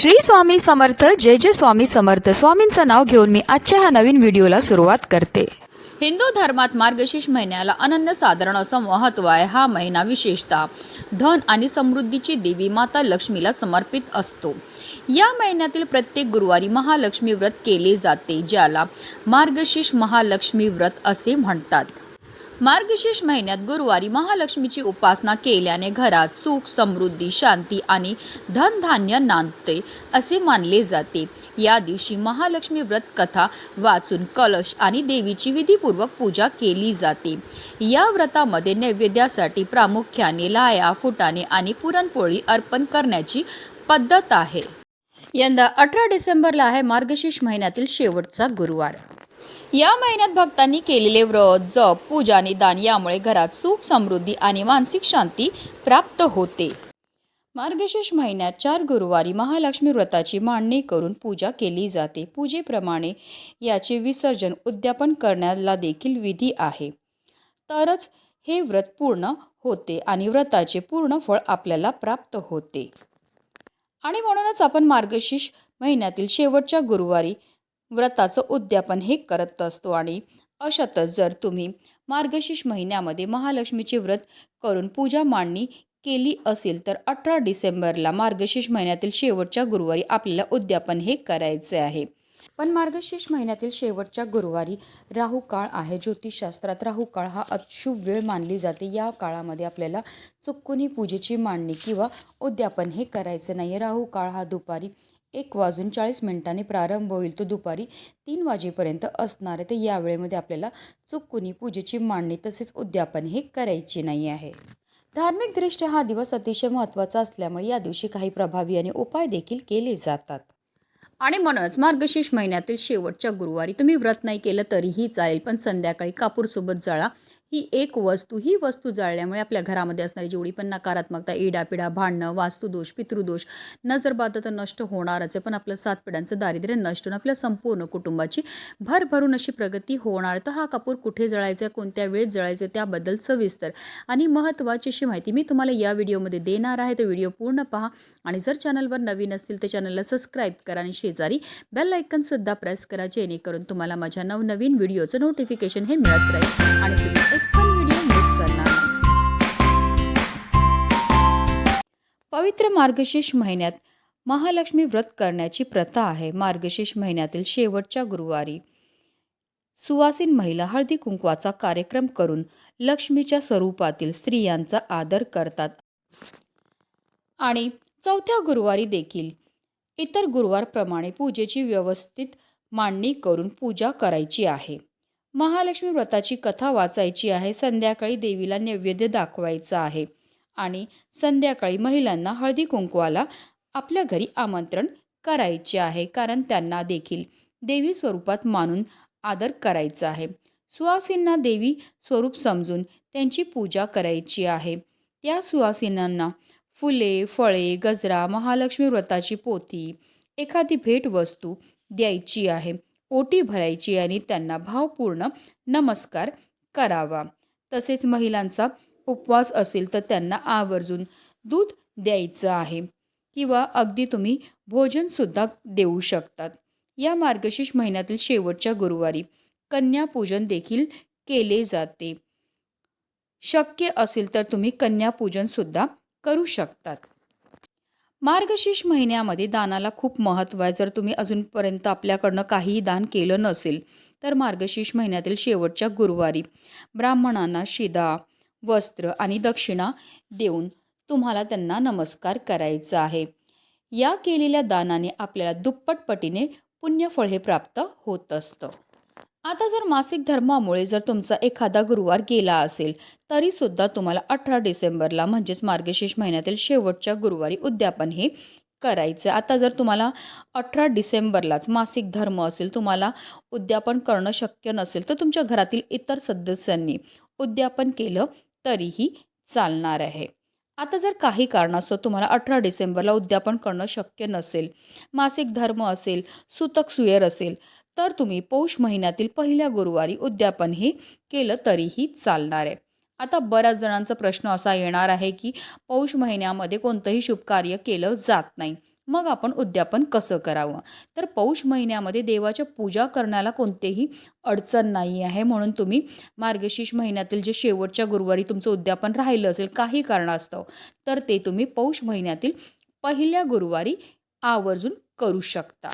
श्री स्वामी समर्थ जय जय स्वामी समर्थ. स्वामींचं नाव घेऊन मी आजच्या ह्या नवीन व्हिडिओला सुरुवात करते. हिंदू धर्मात मार्गशीर्ष महिन्याला अनन्य साधारण असं महत्त्व आहे हा महिना विशेषतः धन आणि समृद्धीची देवी माता लक्ष्मीला समर्पित असतो. या महिन्यातील प्रत्येक गुरुवारी महालक्ष्मी व्रत केले जाते ज्याला मार्गशीर्ष महालक्ष्मी व्रत असे म्हणतात. मार्गशीर्ष महिन्यात गुरुवारी महालक्ष्मीची उपासना केल्याने घरात सुख समृद्धी शांती आणि धनधान्य नांदते असे मानले जाते. या दिवशी महालक्ष्मी व्रत कथा वाचून कलश आणि देवीची विधीपूर्वक पूजा केली जाते. या व्रतामध्ये नैवेद्यासाठी प्रामुख्याने लाया फुटाणे आणि पुरणपोळी अर्पण करण्याची पद्धत आहे. यंदा अठरा डिसेंबरला आहे मार्गशीर्ष महिन्यातील शेवटचा गुरुवार. या महिन्यात भक्तांनी केलेले व्रत जप पूजा आणि दान यामुळे घरात सुख समृद्धी आणि मानसिक शांती प्राप्त होते. मार्गशीर्ष महिन्यात चार गुरुवारी महालक्ष्मी व्रताची मांडणी करून पूजा केली जाते. पूजेप्रमाणे याचे विसर्जन उद्यापन करण्याला देखील विधी आहे. तरच हे व्रत पूर्ण होते आणि व्रताचे पूर्ण फळ आपल्याला प्राप्त होते. आणि म्हणूनच आपण मार्गशीर्ष महिन्यातील शेवटच्या गुरुवारी व्रताचं उद्यापन हे करत असतो आणि अशातच जर तुम्ही मार्गशीर्ष महिन्यामध्ये महालक्ष्मीचे व्रत करून पूजा मांडणी केली असेल तर अठरा डिसेंबरला मार्गशीर्ष महिन्यातील शेवटच्या गुरुवारी आपल्याला उद्यापन हे करायचे आहे. पण मार्गशीर्ष महिन्यातील शेवटच्या गुरुवारी राहू काळ आहे. ज्योतिषशास्त्रात राहू काळ हा अशुभ वेळ मानली जाते. या काळामध्ये आपल्याला चुकूनही पूजेची मांडणी किंवा उद्यापन हे करायचं नाही राहू काळ हा दुपारी एक वाजून चाळीस मिनिटांनी प्रारंभ होईल तो दुपारी तीन वाजेपर्यंत असणार आहे. तर या वेळेमध्ये आपल्याला चुकूनी पूजेची मांडणी तसेच उद्यापन हे करायची नाही आहे. धार्मिकदृष्ट्या हा दिवस अतिशय महत्त्वाचा असल्यामुळे या दिवशी काही प्रभावी आणि उपाय देखील केले जातात. आणि म्हणूनच मार्गशीर्ष महिन्यातील शेवटच्या गुरुवारी तुम्ही व्रत नाही केलं तरीही चालेल. पण संध्याकाळी कापूरसोबत जाळा ही एक वस्तू ही वस्तू जाळल्यामुळे आपल्या घरामध्ये असणारी जेवढी पण नकारात्मकता इडापिडा भांडणं वास्तुदोष पितृदोष नजरबाधा तर नष्ट होणारच आहे. पण आपलं सात पिढ्यांचं दारिद्र्य नष्ट होऊन आपल्या संपूर्ण कुटुंबाची भरभरून अशी प्रगती होणार. तर हा कापूर कुठे जळायचा कोणत्या वेळेत जळायचं त्याबद्दल सविस्तर आणि महत्त्वाची अशी माहिती मी तुम्हाला या व्हिडिओमध्ये देणार आहे. तर व्हिडिओ पूर्ण पहा आणि जर चॅनलवर नवीन असतील तर चॅनलला सबस्क्राईब करा आणि शेजारी बेल आयकनसुद्धा प्रेस करा जेणेकरून तुम्हाला माझ्या नवनवीन व्हिडिओचं नोटिफिकेशन हे मिळत राहील आणि तुम्ही एक पण व्हिडिओ मिस करणार नाही. पवित्र मार्गशीर्ष महिन्यात महालक्ष्मी व्रत करण्याची प्रथा आहे. मार्गशीर्ष महिन्यातील शेवटच्या गुरुवारी सुवासीन महिला हळदी कुंकवाचा कार्यक्रम करून लक्ष्मीच्या स्वरूपातील स्त्रियांचा आदर करतात. आणि चौथ्या गुरुवारी देखील इतर गुरुवारप्रमाणे पूजेची व्यवस्थित मांडणी करून पूजा करायची आहे. महालक्ष्मी व्रताची कथा वाचायची आहे. संध्याकाळी देवीला नैवेद्य दाखवायचा आहे. आणि संध्याकाळी महिलांना हळदी कुंकवाला आपल्या घरी आमंत्रण करायचे आहे. कारण त्यांना देखील देवी स्वरूपात मानून आदर करायचा आहे. सुवासींना देवी स्वरूप समजून त्यांची पूजा करायची आहे. त्या सुहासिनांना फुले फळे गजरा महालक्ष्मी व्रताची पोती एखादी भेटवस्तू द्यायची आहे. ओटी भरायची आणि त्यांना भावपूर्ण नमस्कार करावा. तसेच महिलांचा उपवास असेल तर त्यांना आवर्जून दूध द्यायचं आहे किंवा अगदी तुम्ही भोजनसुद्धा देऊ शकतात. या मार्गशीर्ष महिन्यातील शेवटच्या गुरुवारी कन्यापूजन देखील केले जाते. शक्य असेल तर तुम्ही कन्यापूजनसुद्धा करू शकतात. मार्गशीर्ष महिन्यामध्ये दानाला खूप महत्त्व आहे. जर तुम्ही अजूनपर्यंत आपल्याकडनं काहीही दान केलं नसेल तर मार्गशीर्ष महिन्यातील शेवटच्या गुरुवारी ब्राह्मणांना शिदा वस्त्र आणि दक्षिणा देऊन तुम्हाला त्यांना नमस्कार करायचा आहे. या केलेल्या दानाने आपल्याला दुप्पट पटीने पुण्यफळ हे प्राप्त होत असतं. आता जर मासिक धर्मामुळे जर तुमचा एखादा गुरुवार गेला असेल तरीसुद्धा तुम्हाला अठरा डिसेंबरला म्हणजेच मार्गशीर्ष महिन्यातील शेवटच्या गुरुवारी उद्यापन हे करायचं. आता जर तुम्हाला अठरा डिसेंबरलाच मासिक धर्म असेल तुम्हाला उद्यापन करणं शक्य नसेल तर तुमच्या घरातील इतर सदस्यांनी उद्यापन केलं तरीही चालणार आहे. आता जर काही कारणास्तव तुम्हाला अठरा डिसेंबरला उद्यापन करणं शक्य नसेल मासिक धर्म असेल सुतक सुयर असेल तर तुम्ही पौष महिन्यातील पहिल्या गुरुवारी उद्यापन हे केलं तरीही चालणार आहे. आता बऱ्याच जणांचा प्रश्न असा येणार आहे की पौष महिन्यामध्ये कोणतंही शुभकार्य केलं जात नाही. मग आपण उद्यापन कसं करावं? तर पौष महिन्यामध्ये देवाच्या पूजा करण्याला कोणतेही अडचण नाही आहे म्हणून तुम्ही मार्गशीर्ष महिन्यातील जे शेवटच्या गुरुवारी तुमचं उद्यापन राहिलं असेल काही कारणास्तव तर ते तुम्ही पौष महिन्यातील पहिल्या गुरुवारी आवर्जून करू शकता.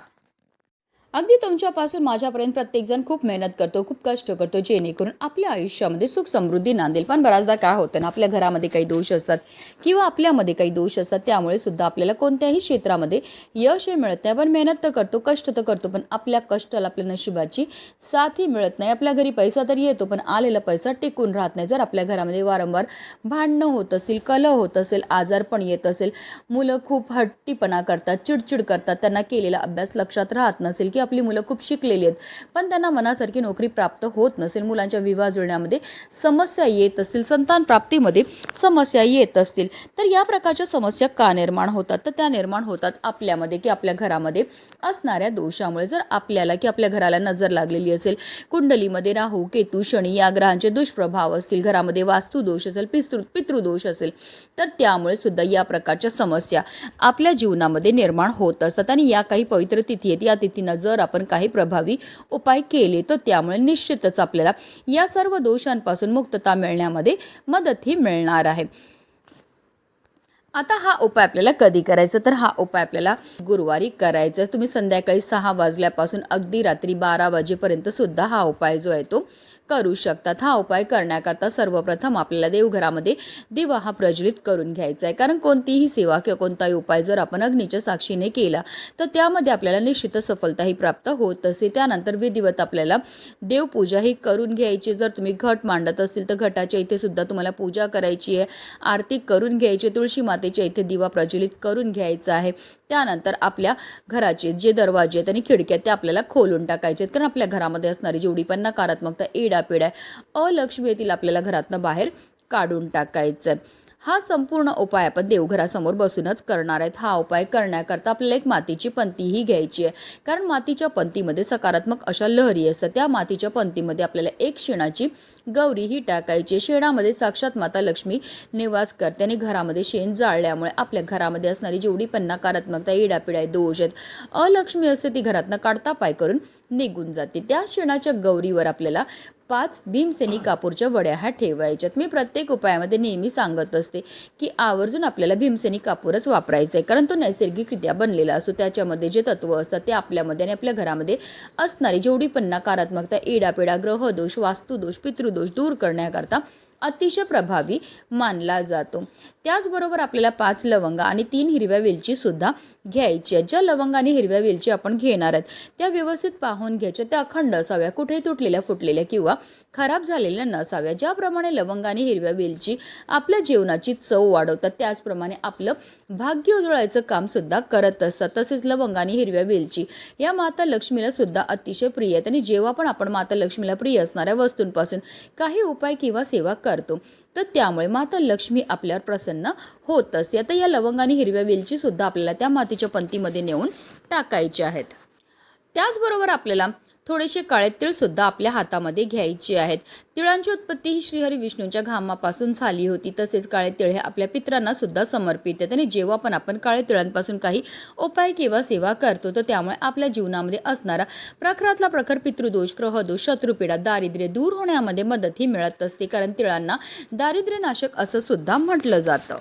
अगदी तुमच्यापासून माझ्यापर्यंत प्रत्येकजण खूप मेहनत करतो खूप कष्ट करतो जेणेकरून आपल्या आयुष्यामध्ये सुख समृद्धी नांदेल. पण बऱ्याचदा काय होतं ना आपल्या घरामध्ये काही दोष असतात किंवा आपल्यामध्ये काही दोष असतात त्यामुळे सुद्धा आपल्याला कोणत्याही क्षेत्रामध्ये यश हे मिळत नाही. पण मेहनत तर करतो कष्ट तर करतो पण आपल्या कष्टाला आपल्या नशिबाची साथही मिळत नाही. आपल्या घरी पैसा तर येतो पण आलेला पैसा टिकून राहत नाही. जर आपल्या घरामध्ये वारंवार भांडणं होत असतील कलह होत असेल आजारपण येत असेल मुलं खूप हट्टीपणा करतात चिडचिड करतात त्यांना केलेला अभ्यास लक्षात राहत नसेल किंवा आपली मुलं खूप शिकलेली आहेत. पण त्यांना मनासारखी नोकरी प्राप्त होत नसेल मुलांच्या विवाह जुळण्यामध्ये समस्या येत असतील संतान प्राप्तीमध्ये समस्या येत असतील तर या प्रकारच्या समस्या का निर्माण होतात? तर त्या निर्माण होतात आपल्यामध्ये की आपल्या घरामध्ये असणाऱ्या दोषामुळे. जर आपल्याला की आपल्या घराला नजर लागलेली असेल कुंडलीमध्ये राहू केतू शनी या ग्रहांचे दुष्प्रभाव असतील घरामध्ये वास्तुदोष असेल पितृ पितृदोष असेल तर त्यामुळे सुद्धा या प्रकारच्या समस्या आपल्या जीवनामध्ये निर्माण होत असतात. आणि या काही पवित्र तिथी आहेत या तिथींना जर आपण काही प्रभावी उपाय केले तर त्यामुळे निश्चितच आपल्याला या सर्व दोषांपासून मुक्तता मिळण्यामध्ये मदतही मिळणार आहे. आता हा उपाय आपल्याला कधी करायचा? तर हा उपाय आपल्याला गुरुवारी करायचा. तुम्ही संध्याकाळी सहा वाजल्यापासून अगदी रात्री बारा वाजेपर्यंत सुद्धा हा उपाय जो आहे तो करू शकतात. हा उपाय करण्याकरता सर्वप्रथम आपल्याला देवघरामध्ये दिवा हा प्रज्वलित करून घ्यायचा आहे कारण कोणतीही सेवा किंवा कोणताही उपाय जर आपण अग्नीच्या साक्षीने केला तर त्यामध्ये आपल्याला निश्चित सफलताही प्राप्त होत असते. त्यानंतर विधिवत आपल्याला देवपूजा ही करून घ्यायची. जर तुम्ही घट मांडत असतील तर घटाच्या इथे सुद्धा तुम्हाला पूजा करायची आहे आरती करून घ्यायची. तुळशी मातेच्या इथे दिवा प्रज्वलित करून घ्यायचा आहे. त्यानंतर आपल्या घराचे जे दरवाजे आहेत आणि खिडक्या ते आपल्याला खोलून टाकायचे आहेत. कारण आपल्या घरामध्ये असणारी जेवढी पण नकारात्मकता एडापिड आहे. अलक्ष्मी येथील आपल्याला घरातनं बाहेर काढून टाकायचं हा संपूर्ण उपाय आपण देवघरासमोर बसूनच करणार आहेत. हा उपाय करण्याकरता आपल्याला एक मातीची पंतीही घ्यायची आहे. कारण मातीच्या पंतीमध्ये सकारात्मक अशा लहरी असतात. त्या मातीच्या पंतीमध्ये आपल्याला एक शेणाची गौरी ही टाकायची शेणामध्ये साक्षात माता लक्ष्मी निवास करते आणि घरामध्ये शेण जाळल्यामुळे आपल्या घरामध्ये असणारी जेवढी पण नकारात्मकता इडापिडा आहे दोष आहेत अलक्ष्मी असते ती घरातनं काढता पाय करून निघून जाते. त्या शेणाच्या गौरीवर आपल्याला पाच भीमसेनी कापूरच्या वड्या ह्या ठेवायच्यात. मी प्रत्येक उपायामध्ये नेहमी सांगत असते की आवर्जून आपल्याला भीमसेनी कापूरच वापरायचा आहे कारण तो नैसर्गिकरित्या बनलेला असतो. त्याच्यामध्ये जे तत्व असतात ते आपल्यामध्ये आणि आपल्या घरामध्ये असणारी जेवढी पण नकारात्मकता इडापिडा ग्रहदोष वास्तुदोष पितृदोष दूर करण्याकरता अतिशय प्रभावी मानला जातो. त्याचबरोबर आपल्याला पाच लवंगा आणि तीन हिरव्या वेलची सुद्धा घ्यायची आहेत. ज्या लवंग आणि हिरव्या वेलची आपण घेणार आहेत त्या व्यवस्थित पाहून घ्यायच्या. त्या अखंड असाव्या कुठेही तुटलेल्या फुटलेल्या किंवा खराब झालेल्या नसाव्या. ज्याप्रमाणे लवंग आणि हिरव्या वेलची आपल्या जेवणाची चव वाढवतात त्याचप्रमाणे आपलं भाग्य उजळायचं काम सुद्धा करत असतात. तसेच लवंग आणि हिरव्या वेलची या माता लक्ष्मीला सुद्धा अतिशय प्रिय आहेत. आणि जेव्हा पण आपण माता लक्ष्मीला प्रिय असणाऱ्या वस्तूंपासून काही उपाय किंवा सेवा करतो. तर त्यामुळे माता लक्ष्मी आपल्यावर प्रसन्न होत असते. आता या लवंग आणि हिरव्या वेलची सुद्धा आपल्याला त्या मातीच्या पंतीमध्ये नेऊन टाकायचे आहेत. त्याचबरोबर आपल्याला थोडेसे काळे तीळ सुद्धा आपल्या हातामध्ये घ्यायचे आहेत. तिळांची उत्पत्ती ही श्रीहरी विष्णूंच्या घामापासून झाली होती. तसेच काळे तिळ हे आपल्या पित्रांना सुद्धा समर्पित आहेत. आणि जेव्हा पण आपण काळे तिळांपासून काही उपाय किंवा सेवा करतो तर त्यामुळे आपल्या जीवनामध्ये असणारा प्रखरातला प्रखर पितृदोष ग्रहदोष शत्रुपीडा दारिद्र्य दूर होण्यामध्ये मदतही मिळत असते. कारण तिळांना दारिद्र्यनाशक असं सुद्धा म्हटलं जातं.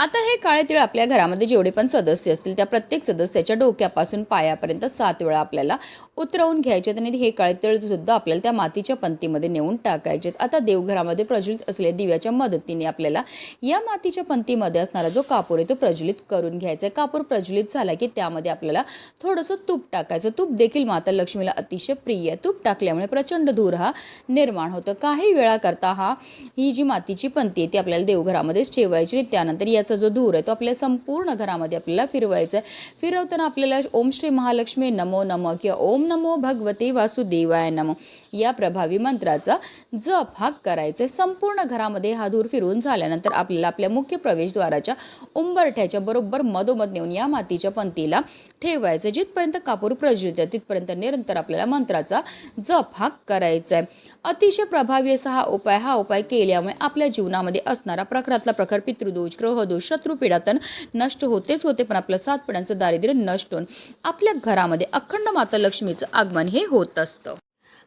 आता हे काळे तिळ आपल्या घरामध्ये जेवढे पण सदस्य असतील त्या प्रत्येक सदस्याच्या डोक्यापासून पायापर्यंत सात वेळा आपल्याला उतरवून घ्यायचे आणि हे काळे तिळ सुद्धा आपल्याला त्या मातीच्या पंतीमध्ये नेऊन टाकायचे आता देवघरामध्ये प्रज्वलित असलेल्या दिव्याच्या मदतीने आपल्याला या मातीच्या पंतीमध्ये असणारा जो कापूर आहे तो प्रज्वलित करून घ्यायचा आहे. कापूर प्रज्वलित झाला की त्यामध्ये आपल्याला थोडंसं तूप टाकायचं. तूप देखील माता लक्ष्मीला अतिशय प्रिय आहे. तूप टाकल्यामुळे प्रचंड धूर हा निर्माण होतो. काही वेळाकरता हा ही जी मातीची पंती आहे ती आपल्याला देवघरामध्येच ठेवायची आणि त्यानंतर याचा जो धूर आहे तो आपल्या संपूर्ण घरामध्ये आपल्याला फिरवायचा आहे. फिरवताना आपल्याला ओम श्री महालक्ष्मी नमो नम किंवा ओम नमो भगवते वासुदेवाय नमो या प्रभावी मंत्राचा जप हा करायचा संपूर्ण घरामध्ये हा धूर फिरून झाल्यानंतर आपल्याला आपल्या मुख्य प्रवेशद्वाराच्या उंबरठ्याच्या बरोबर मधोमध नेऊन या मातीच्या पंक्तीला ठेवायचं जिथपर्यंत कापूर प्रज्वलित आहे तिथपर्यंत निरंतर आपल्याला मंत्राचा जप हा करायचा आहे. अतिशय प्रभावी असा हा उपाय हा उपाय केल्यामुळे आपल्या जीवनामध्ये असणारा प्रखरातला प्रखर पितृदोष ग्रहदोष शत्रू तर नष्ट होतेच होते पण आपलं सात पिढ्यांचं दारिद्र्य नष्ट होऊन आपल्या घरामध्ये अखंड माता लक्ष्मीचं आगमन हे होत असतं.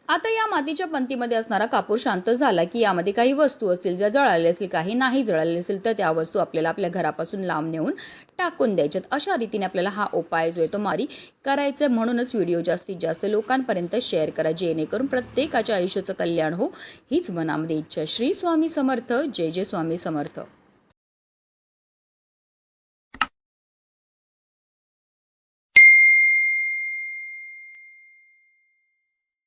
आता या मातीच्या पंक्तीमध्ये असणारा कापूर शांत झाला की यामध्ये काही वस्तू असतील ज्या जळाल्या असतील काही नाही जळालेल्या असेल तर त्या वस्तू आपल्याला आपल्या घरापासून लांब नेऊन टाकून द्यायच्यात. अशा रीतीने आपल्याला हा उपाय जो आहे तो मारी करायचा आहे. म्हणूनच व्हिडिओ जास्तीत जास्त लोकांपर्यंत शेअर करा जेणेकरून प्रत्येकाच्या आयुष्याचं कल्याण हो हीच मनामध्ये इच्छा श्री स्वामी समर्थ. जय जय स्वामी समर्थ.